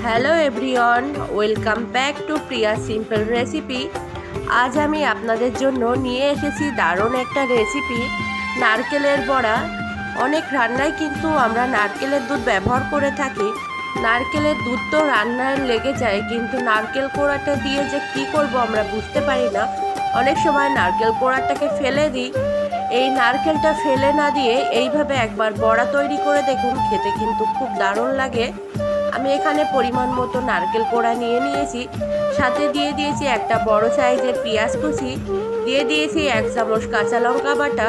Hello everyone welcome back to Priya simple recipe আজ আমি আপনাদের জন্য নিয়ে এসেছি দারুণ একটা রেসিপি নারকেলের বড়া। অনেক রান্নায় কিন্তু আমরা নারকেলের দুধ ব্যবহার করে থাকি। নারকেলের দুধ তো রান্নায় লেগে যায়, কিন্তু নারকেল কোড়াটা দিয়ে যে কি করব আমরা বুঝতে পারি না। অনেক সময় নারকেল কোড়াটাকে ফেলে দিই। এই নারকেলটা ফেলে না দিয়ে এইভাবে একবার বড়া তৈরি করে দেখুন, খেতে কিন্তু খুব দারুণ লাগে। আমি এখানে পরিমাণ মতো নারকেল কোড়া নিয়ে নিয়েছি। সাথে দিয়ে দিয়েছি একটা বড় সাইজের পেঁয়াজ কুচি। দিয়ে দিয়েছি এক চামচ কাঁচা লঙ্কা বাটা।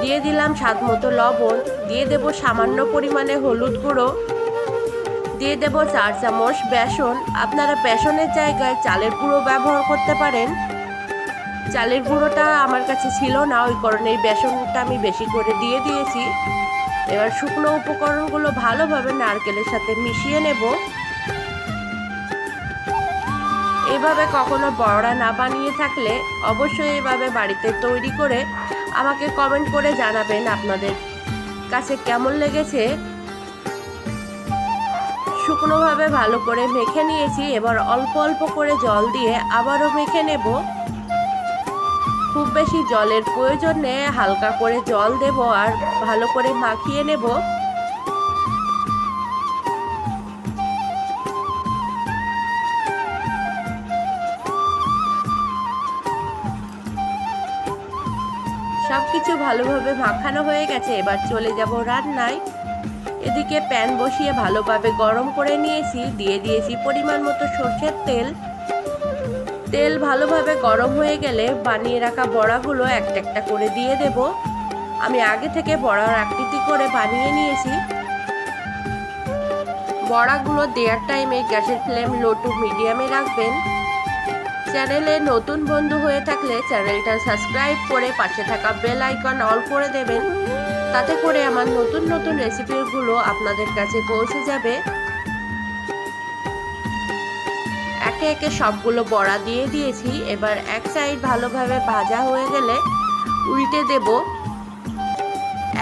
দিয়ে দিলাম স্বাদ মতো লবণ। দিয়ে দেব সামান্য পরিমাণে হলুদ গুঁড়ো। দিয়ে দেব চার চামচ বেসন। আপনারা বেসনের জায়গায় চালের গুঁড়ো ব্যবহার করতে পারেন। চালের গুঁড়োটা আমার কাছে ছিল না, ওই কারণে বেসনটা আমি বেশি করে দিয়ে দিয়েছি। এবার শুকনো উপকরণগুলো ভালোভাবে নারকেলের সাথে মিশিয়ে নেব। এভাবে কখনো বড়া না বানিয়ে থাকলে অবশ্যই এভাবে বাড়িতে তৈরি করে আমাকে কমেন্ট করে জানাবেন আপনাদের কাছে কেমন লেগেছে। শুকনোভাবে ভালো করে মেখে নিয়েছি, এবার অল্প অল্প করে জল দিয়ে আবারও মেখে নেব। খুব বেশি জলের প্রয়োজন নেই হালকা করে জল দেব আর ভালো করে মাখিয়ে নেব। সব কিছু ভালোভাবে মাখানো হয়ে গেছে, এবার চলে যাব রান্নায়। এদিকে প্যান বসিয়ে ভালোভাবে গরম করে নিয়েছি, দিয়ে দিয়েছি পরিমাণ মতো সর্ষের তেল। তেল ভালোভাবে গরম হয়ে গেলে বানিয়ে রাখা বড়াগুলো একটা একটা করে দিয়ে দেব। আমি আগে থেকে বড়ার আকৃতি করে বানিয়ে নিয়েছি। বড়াগুলো দেওয়ার টাইমে গ্যাসের ফ্লেম লো টু মিডিয়ামে রাখবেন। চ্যানেলে নতুন বন্ধু হয়ে থাকলে চ্যানেলটা সাবস্ক্রাইব করে পাশে থাকা বেল আইকন অল করে দেবেন। তাতে করে আমার নতুন নতুন রেসিপিগুলো আপনাদের কাছে পৌঁছে যাবে। একে একে সবগুলো বড়া দিয়ে দিয়েছি। এবার এক সাইড ভালোভাবে ভাজা হয়ে গেলে উল্টে দেব।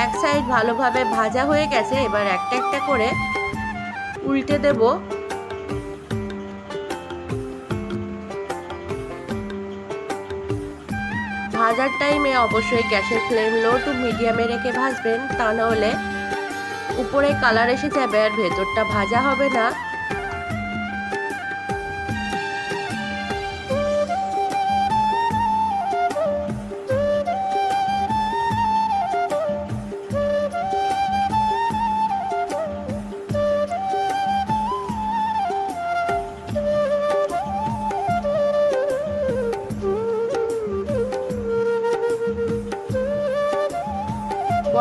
এক সাইড ভালোভাবে ভাজা হয়ে গেছে, এবার একটা একটা করে উল্টে দেব। ভাজার টাইমে অবশ্যই গ্যাসের ফ্লেম লো টু মিডিয়ামে রেখে ভাজবেন, তা নাহলে উপরে কালার এসে যাবে আর ভেতরটা ভাজা হবে না।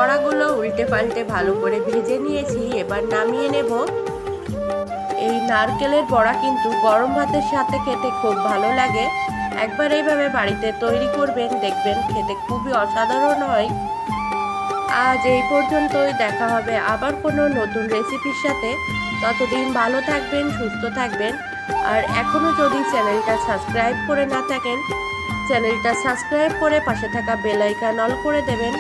বড়াগুলো উল্টে পাল্টে ভালো করে ভেজে নিয়েছি। এবার নামিয়ে নেব। এই নারকেলের বড়া কিন্তু গরম ভাতের সাথে খেতে খুব ভালো লাগে। একবার এইভাবে বাড়িতে তৈরি করবেন, দেখবেন খেতে খুবই অসাধারণ হয়। আজ এই পর্যন্তই, দেখা হবে আবার কোনো নতুন রেসিপির সাথে। ততদিন ভালো থাকবেন, সুস্থ থাকবেন। আর এখনও যদি চ্যানেলটা সাবস্ক্রাইব করে না থাকেন, চ্যানেলটা সাবস্ক্রাইব করে পাশে থাকা বেল আইকন অল করে দেবেন।